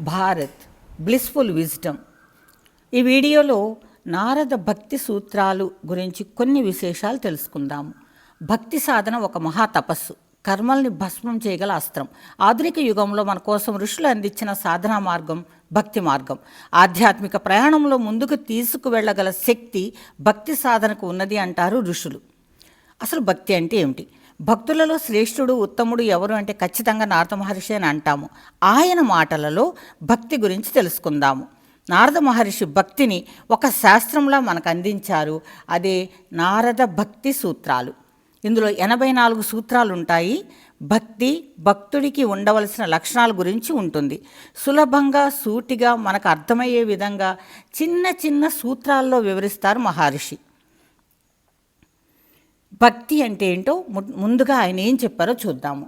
Bharat blissful wisdom ఈ వీడియోలో నారద భక్తి సూత్రాలు గురించి కొన్ని విశేషాలు తెలుసుకుందాము. భక్తి సాధన ఒక మహా తపస్సు. కర్మల్ని భస్మం చేయగల అస్త్రం. ఆధునిక యుగంలో మన కోసం ఋషులు అందించిన సాధనా మార్గం భక్తి మార్గం. ఆధ్యాత్మిక ప్రయాణంలో ముందుకు తీసుకువెళ్ళగల శక్తి భక్తి సాధనకు ఉన్నది అంటారు ఋషులు. అసలు భక్తి అంటే ఏమిటి? భక్తులలో శ్రేష్ఠుడు ఉత్తముడు ఎవరు అంటే ఖచ్చితంగా నారద మహర్షి అని అంటాము. ఆయన మాటలలో భక్తి గురించి తెలుసుకుందాము. నారద మహర్షి భక్తిని ఒక శాస్త్రంలా మనకు అందించారు. అదే నారద భక్తి సూత్రాలు. ఇందులో ఎనభై నాలుగు సూత్రాలు ఉంటాయి భక్తి భక్తుడికి ఉండవలసిన లక్షణాల గురించి ఉంటుంది. సులభంగా సూటిగా మనకు అర్థమయ్యే విధంగా చిన్న చిన్న సూత్రాల్లో వివరిస్తారు మహర్షి. భక్తి అంటే ఏంటో ము- ముందుగా ఆయన ఏం చెప్పారో చూద్దాము.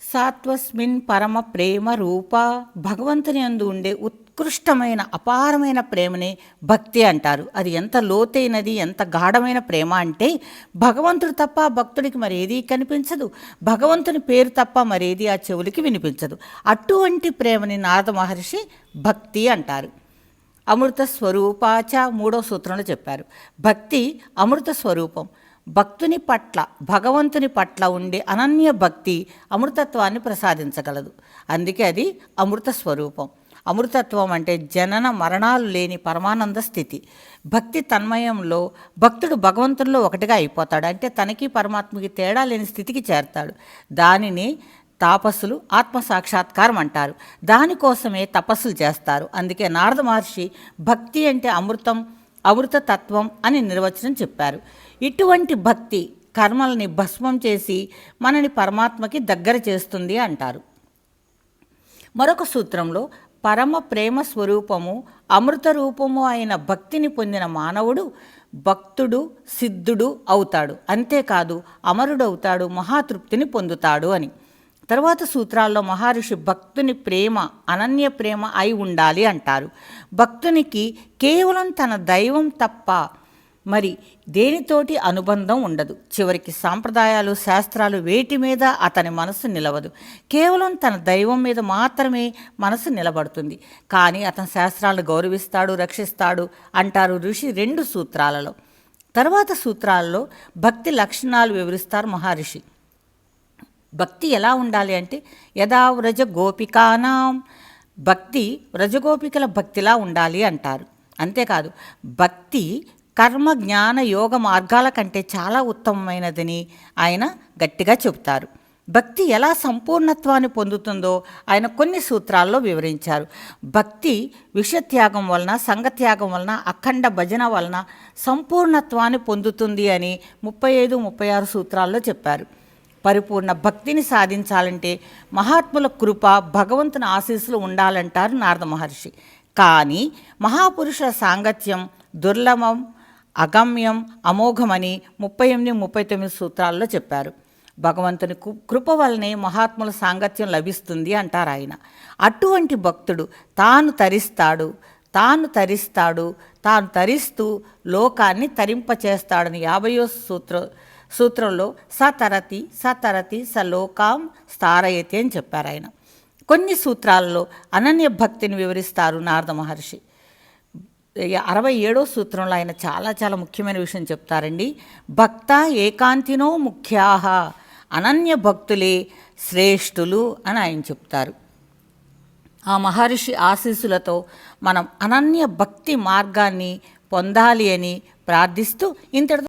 సాత్వస్మిన్ పరమ ప్రేమ రూప భగవంతుని అందు ఉండే ఉత్కృష్టమైన అపారమైన ప్రేమని భక్తి అంటారు. అది ఎంత లోతైనది ఎంత గాఢమైన ప్రేమ అంటే భగవంతుడు తప్ప భక్తుడికి మరేదీ కనిపించదు. భగవంతుని పేరు తప్ప మరేది ఆ చెవులకి వినిపించదు. అటువంటి ప్రేమని నారద మహర్షి భక్తి అంటారు. అమృత స్వరూపాచ మూడో సూత్రంలో చెప్పారు. భక్తి అమృత స్వరూపం. భక్తుని పట్ల భగవంతుని పట్ల ఉండే అనన్య భక్తి అమృతత్వాన్ని ప్రసాదించగలదు. అందుకే అది అమృత స్వరూపం. అమృతత్వం అంటే జనన మరణాలు లేని పరమానంద స్థితి. భక్తి తన్మయంలో భక్తుడు భగవంతుల్లో ఒకటిగా అయిపోతాడు. అంటే తనకి పరమాత్మకి తేడా లేని స్థితికి చేరతాడు. దానిని తాపస్సులు ఆత్మ సాక్షాత్కారం అంటారు. దానికోసమే తపస్సులు చేస్తారు. అందుకే నారద మహర్షి భక్తి అంటే అమృతం అమృత తత్వం అని నిర్వచనం చెప్పారు. ఇటువంటి భక్తి కర్మల్ని భస్మం చేసి మనని పరమాత్మకి దగ్గర చేస్తుంది అంటారు. మరొక సూత్రంలో పరమ ప్రేమ స్వరూపము అమృత రూపము అయిన భక్తిని పొందిన మానవుడు భక్తుడు సిద్ధుడు అవుతాడు. అంతేకాదు అమరుడవుతాడు మహాతృప్తిని పొందుతాడు అని. తర్వాత సూత్రాల్లో మహర్షి భక్తుని ప్రేమ అనన్య ప్రేమ అయి ఉండాలి అంటారు. భక్తునికి కేవలం తన దైవం తప్ప మరి దేనితోటి అనుబంధం ఉండదు. చివరికి సాంప్రదాయాలు శాస్త్రాలు వేటి మీద అతని మనసు నిలవదు. కేవలం తన దైవం మీద మాత్రమే మనసు నిలబడుతుంది. కానీ అతని శాస్త్రాలను గౌరవిస్తాడు రక్షిస్తాడు అంటారు ఋషి రెండు సూత్రాలలో. తర్వాత సూత్రాలలో భక్తి లక్షణాలు వివరిస్తారు మహర్షి. భక్తి ఎలా ఉండాలి అంటే యథా వ్రజ గోపికానాం భక్తి వ్రజగోపికల భక్తిలా ఉండాలి అంటారు. అంతేకాదు భక్తి కర్మ జ్ఞాన యోగ మార్గాల కంటే చాలా ఉత్తమమైనదని ఆయన గట్టిగా చెబుతారు. భక్తి ఎలా సంపూర్ణత్వాన్ని పొందుతుందో ఆయన కొన్ని సూత్రాల్లో వివరించారు. భక్తి విషత్యాగం వలన సంగత్యాగం వలన అఖండ భజన వలన సంపూర్ణత్వాన్ని పొందుతుంది అని ముప్పై ఐదు ముప్పై ఆరు సూత్రాల్లో చెప్పారు. పరిపూర్ణ భక్తిని సాధించాలంటే మహాత్ముల కృప భగవంతుని ఆశీస్సులు ఉండాలంటారు నారద మహర్షి. కానీ మహాపురుషుల సాంగత్యం దుర్లభం అగమ్యం అమోఘమని ముప్పై ఎనిమిది ముప్పై తొమ్మిది సూత్రాల్లో చెప్పారు. భగవంతుని కృప వల్లనే మహాత్ముల సాంగత్యం లభిస్తుంది అంటారు ఆయన. అటువంటి భక్తుడు తాను తరిస్తాడు తాను తరిస్తాడు తాను తరిస్తూ లోకాన్ని తరింపచేస్తాడని యాభయో సూత్ర సూత్రంలో సతరతి సతరతి సలోకాం స్థారయతి అని చెప్పారు ఆయన. కొన్ని సూత్రాలలో అనన్య భక్తిని వివరిస్తారు నారద మహర్షి. అరవై ఏడో సూత్రంలో ఆయన చాలా చాలా ముఖ్యమైన విషయం చెప్తారండి. భక్త ఏకాంతినో ముఖ్యాహ అనన్య భక్తులే శ్రేష్ఠులు అని ఆయన చెప్తారు. ఆ మహర్షి ఆశీస్సులతో మనం అనన్య భక్తి మార్గాన్ని పొందాలి అని ప్రార్థిస్తూ ఇంతటితో